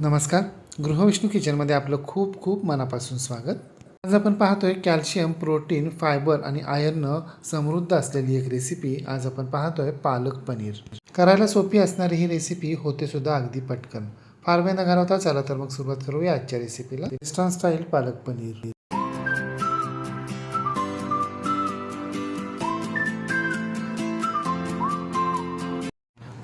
नमस्कार. गृहविष्णू किचनमध्ये आपलं खूप खूप मनापासून स्वागत. आज आपण पाहतोय कॅल्शियम प्रोटीन फायबर आणि आयर्न समृद्ध असलेली एक रेसिपी आज आपण पाहतोय पालक पनीर. करायला सोपी असणारी ही रेसिपी होते सुद्धा अगदी पटकन. फार वेळ न घालवता चला तर मग सुरुवात करूया आजच्या रेसिपीला रेस्टॉरंट स्टाईल पालक पनीर.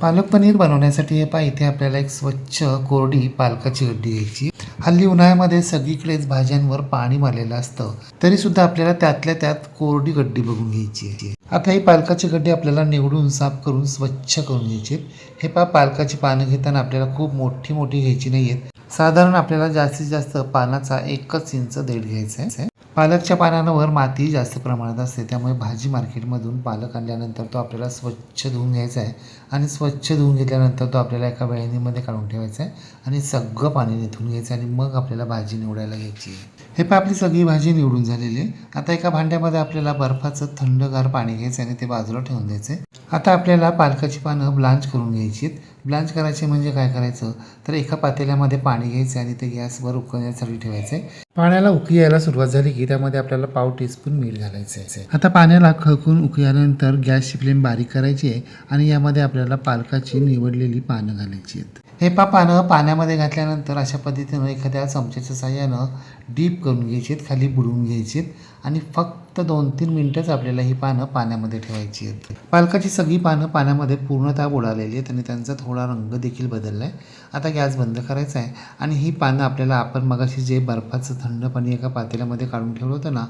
पालक पनीर बनवण्यासाठी हे पहा इथे आपल्याला एक स्वच्छ कोरडी पालकाची गड्डी घ्यायची. हल्ली उन्हाळ्यामध्ये सगळीकडेच भाज्यांवर पाणी मारलेलं असतं. तरी सुद्धा आपल्याला त्यातल्या त्यात कोरडी गड्डी बघून घ्यायची आता ही पालकाची गड्डी आपल्याला निवडून साफ करून स्वच्छ करून घ्यायची हे पहा पालकाची पानं घेताना आपल्याला खूप मोठी मोठी घ्यायची नाही आहेत साधारण आपल्याला जास्तीत जास्त पानाचा एकच इंच देठ घ्यायचा आहे. पालकच्या पानांवर माती जास्त प्रमाणात असते त्यामुळे भाजी मार्केटमधून पालक आणल्यानंतर तो आपल्याला स्वच्छ धुवून घ्यायचा आहे आणि स्वच्छ धुवून घेतल्यानंतर तो आपल्याला एका वेळणीमध्ये काढून ठेवायचा आहे आणि सगळं पाणी निथून घ्यायचं आणि मग आपल्याला भाजी निवडायला घ्यायची आहे. हे पण आपली सगळी भाजी निवडून झालेली आहे. आता एका भांड्यामध्ये आपल्याला बर्फाचं थंडगार पाणी घ्यायचं आणि ते बाजूला ठेवून द्यायचं आहे. आता आपल्याला पालकाची पानं ब्लांच करून घ्यायची ब्लांच करायचे म्हणजे काय करायचं? तर एका पातेल्यामध्ये पाणी घ्यायचं आणि ते गॅसवर उकळण्यासाठी ठेवायचं. आहे पाण्याला उकळी यायला सुरुवात झाली की त्यामध्ये आपल्याला पाव टीस्पून मीठ घालायचं. आहे आता पाण्याला खळकून उकळल्यानंतर गॅसची फ्लेम बारीक करायची आहे आणि यामध्ये आपल्याला पालकाची निवडलेली पानं घालायची आहेत. हे पा पानं पाण्यामध्ये घातल्यानंतर अशा पद्धतीनं एखाद्या चमच्याच्या साह्यानं डीप करून घ्यायची आहेत खाली बुडवून घ्यायची आहेत आणि फक्त तर दोन तीन मिनटंच आपल्याला ही पानं पाण्यामध्ये ठेवायची आहेत. पालकाची सगळी पानं पाण्यामध्ये पूर्णतः बुडालेली आहेत आणि त्यांचा थोडा रंग देखील बदलला आहे आता गॅस बंद करायचा आहे आणि ही पानं आपल्याला आपण मगाशी जे बर्फाचं थंड पाणी एका पातेल्यामध्ये काढून ठेवलं होतं ना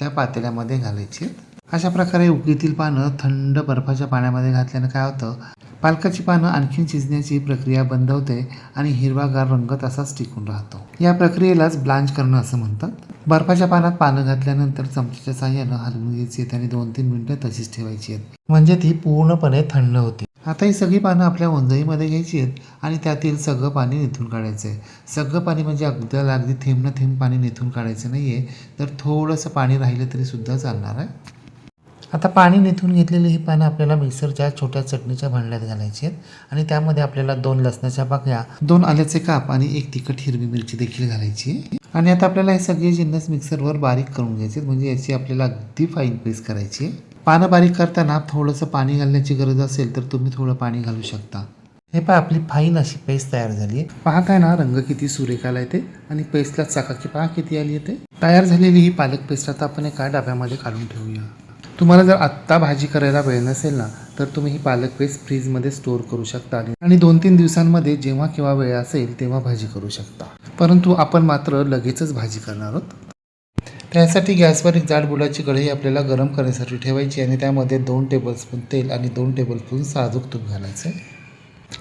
त्या पातेल्यामध्ये घालायची आहेत. अशा प्रकारे उकळीतील पानं थंड बर्फाच्या पाण्यामध्ये घातल्यानं काय होतं पालकाची पानं आणखीन शिजण्याची प्रक्रिया बंद होते आणि हिरवागार रंग तसाच टिकून राहतो. या प्रक्रियेलाच ब्लांच करणं असं म्हणतात. बर्फाच्या पानात पानं घातल्यानंतर चमच्याच्या साह्यानं हलवून घ्यायची आहेत आणि दोन तीन मिनिटं तशीच ठेवायची आहेत. म्हणजे ती पूर्णपणे थंड होते. आता ही सगळी पानं आपल्या ओंजळीमध्ये घ्यायची आहेत आणि त्यातील सगळं पाणी निथून काढायचं आहे सगळं पाणी म्हणजे अगदी अगदी थेंब न थेंब पाणी निथून काढायचं नाही आहे तर थोडंसं पाणी राहिलं तरी सुद्धा चालणार आहे. आता पाणी निथून घेतलेली ही पानं आपल्याला मिक्सरच्या छोट्या चटणीच्या भांड्यात घालायची आहेत. आणि त्यामध्ये आपल्याला दोन लसणाच्या पाकळ्या दोन आल्याचे काप आणि एक तिखट हिरवी मिरची देखील घालायची आणि आता आपल्याला हे सगळे जिन्नस मिक्सरवर बारीक करून घ्यायचे आहेत. म्हणजे याची आपल्याला अगदी फाईन पेस्ट करायची पानं बारीक करताना थोडंसं पाणी घालण्याची गरज असेल तर तुम्ही थोडं पाणी घालू शकता. हे पहा आपली फाईन अशी पेस्ट तयार झाली आहे. पाहताय ना रंग किती सुरेख आला येते आणि पेस्टला चाकाकी पहा किती आली येते तयार झालेली ही पालक पेस्ट आता आपण एका डब्यामध्ये काढून ठेवूया. तुम्हाला जर आत्ता भाजी करायला वेळ नसेल ना तर तुम्ही ही पालक पेस्ट फ्रीजमध्ये स्टोअर करू शकता आणि- आणि दोन तीन दिवसांमध्ये जेव्हा केव्हा वेळ असेल तेव्हा भाजी करू शकता. परंतु आपण मात्र लगेचच भाजी करणार आहोत. त्यासाठी गॅसवर एक जाड बुडाची कढई आपल्याला गरम करण्यासाठी ठेवायची आणि त्यामध्ये दोन टेबलस्पून तेल आणि दोन टेबलस्पून साजूक तूप घालायचं. आहे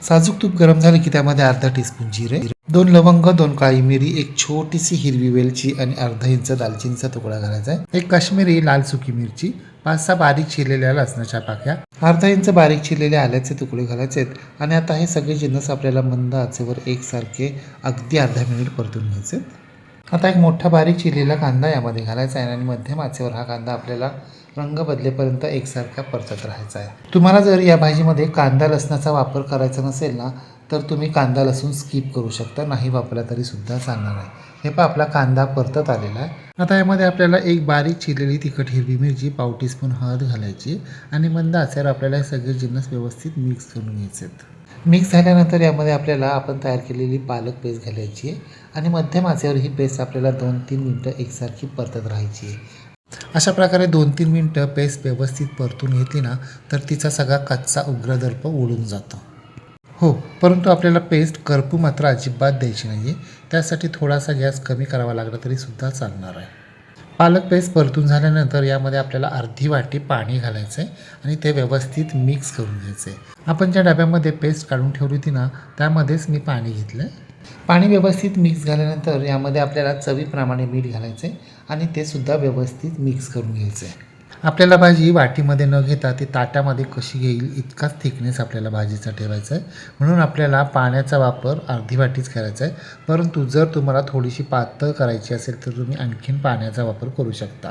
साजूक तूप गरम झाले की त्यामध्ये अर्धा टीस्पून जिरे दोन लवंग दोन काळी मिरी एक छोटीशी हिरवी वेलची आणि अर्धा इंच दालचिनीचा तुकडा घालायचा आहे. एक काश्मीरी लाल सुकी मिरची पाच सहा बारीक चिरलेल्या लसणाच्या पाक्या. अर्धा इंच बारीक चिरलेले आल्याचे तुकडे घालायचे आहेत. आणि आता हे सगळे जिन्नस आपल्याला मंद आचेवर एकसारखे अगदी अर्धा मिनिट परतून घ्यायचे आहेत. आता एक मोठा बारीक चिरलेला कांदा यामध्ये घालायचा आहे आणि मध्यम आचेवर हा कांदा आपल्याला रंग बदलेपर्यंत एकसारखा परतत राहायचा आहे. तुम्हाला जर या भाजीमध्ये कांदा लसणाचा वापर करायचा नसेल ना तर तुम्ही कांदा लसूण स्किप करू शकता. नाही वापरला तरी सुद्धा चालणार आहे. हे पण आपला कांदा परतत आलेला आहे. आता यामध्ये आपल्याला एक बारीक चिरलेली तिखट हिरवी मिरची पाव टीस्पून हळद घालायची आणि मंद आचेवर आपल्याला हे सगळे जिन्नस व्यवस्थित मिक्स करून घ्यायचे आहेत. मिक्स झाल्यानंतर यामध्ये आपल्याला आपण तयार केलेली पालक पेस्ट घालायची आहे आणि मध्यम आचेवर ही पेस्ट आपल्याला दोन तीन मिनटं एकसारखी परतत राहायची आहे. अशा प्रकारे दोन तीन मिनटं पेस्ट व्यवस्थित परतून घेतली ना तर तिचा सगळा कच्चा उग्रदर्प उडून जातो. हो परंतु आपल्याला पेस्ट करपू मात्र अजिबात द्यायची नाही आहे त्यासाठी थोडासा गॅस कमी करावा लागला तरीसुद्धा चालणार आहे. पालक पेस्ट परतून झाल्यानंतर यामध्ये आपल्याला अर्धी वाटी पाणी घालायचं आहे आणि ते व्यवस्थित मिक्स करून घ्यायचं आहे आपण ज्या डब्यामध्ये पेस्ट काढून ठेवली होती ना त्यामध्येच मी पाणी घेतलं पाणी व्यवस्थित मिक्स झाल्यानंतर यामध्ये आपल्याला चवीप्रमाणे मीठ घालायचं आहे आणि ते सुद्धा व्यवस्थित मिक्स करून घ्यायचं आहे आपल्याला भाजी वाटीमध्ये न घेता ती ताटामध्ये कशी घेईल इतकाच थिकनेस आपल्याला भाजीचा ठेवायचा आहे. म्हणून आपल्याला पाण्याचा वापर अर्धी वाटीच करायचा आहे. परंतु जर तुम्हाला थोडीशी पातळ करायची असेल तर तुम्ही आणखीन पाण्याचा वापर करू शकता.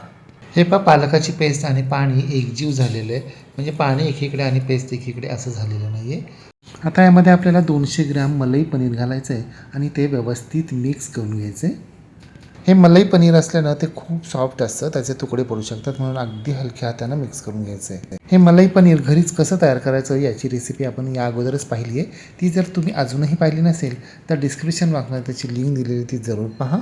हे पा पालकाची पेस्ट आणि पाणी एकजीव झालेलं आहे. म्हणजे पाणी एकीकडे आणि पेस्ट एकीकडे असं झालेलं नाही आहे आता यामध्ये आपल्याला दोनशे ग्रॅम मलई पनीर घालायचं आहे आणि ते व्यवस्थित मिक्स करून घ्यायचं आहे. हे मलाई पनीर असल्यानं ते खूप सॉफ्ट असतं. त्याचे तुकडे पडू शकतात म्हणून अगदी हलक्या हातानं मिक्स करून घ्यायचं. आहे हे मलाई पनीर घरीच कसं तयार करायचं याची रेसिपी आपण या अगोदरच पाहिली आहे. ती जर तुम्ही अजूनही पाहिली नसेल तर डिस्क्रिप्शन बॉक्समध्ये त्याची लिंक दिलेली ती जरूर पहा.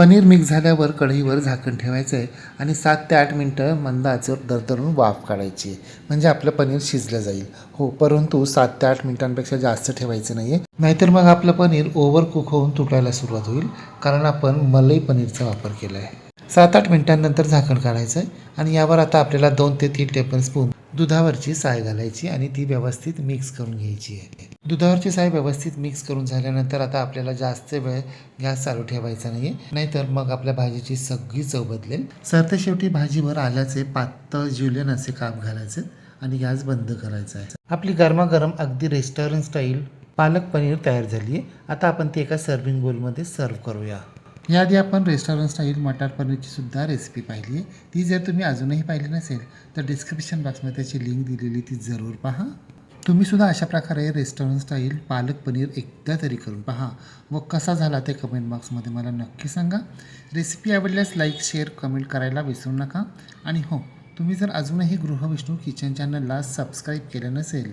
पनीर मिक्स झाल्यावर कढईवर झाकण ठेवायचं आहे आणि सात ते आठ मिनटं मंद आचर दरदरून वाफ काढायची आहे. म्हणजे आपलं पनीर शिजलं जाईल. हो परंतु सात ते आठ मिनिटांपेक्षा जास्त ठेवायचं नाही आहे नाहीतर मग आपलं पनीर ओव्हर कुक होऊन तुटायला सुरुवात होईल कारण आपण मलई पनीरचा वापर केला आहे सात आठ मिनिटांनंतर झाकण काढायचं आहे आणि यावर आता आपल्याला दोन ते तीन टेबलस्पून दुधावरची साय घालायची आणि ती व्यवस्थित मिक्स करून घ्यायची आहे. दुधावरची साय व्यवस्थित मिक्स करून झाल्यानंतर आता आपल्याला जास्त वेळ गॅस चालू ठेवायचा नाही नाहीतर मग आपल्या भाजीची सगळी चव बदलेल. सरते शेवटी भाजीवर आल्याचे पातळ ज्युलियन असे काप घालायचे आणि गॅस बंद करायचा आहे. आपली गरमागरम अगदी रेस्टॉरंट स्टाईल पालक पनीर तयार झाली आहे आता आपण ती एका सर्विंग बोलमध्ये सर्व करूया. याआधी आपण रेस्टॉरंट स्टाईल मटार पनीरची सुद्धा रेसिपी पाहिली आहे. ती जर तुम्ही अजूनही पाहिली नसेल तर डिस्क्रिप्शन बॉक्समध्ये त्याची लिंक दिलेली ती जरूर पहा. तुम्ही सुद्धा अशा प्रकारे रेस्टॉरंट स्टाईल पालक पनीर एकदा तरी करून पहा. व कसा झाला ते कमेंट बॉक्समध्ये मला नक्की सांगा. रेसिपी आवडल्यास लाईक शेअर कमेंट करायला विसरू नका. आणि हो तुम्ही जर अजूनही गृहविष्णू किचन चॅनलला सबस्क्राईब केलं नसेल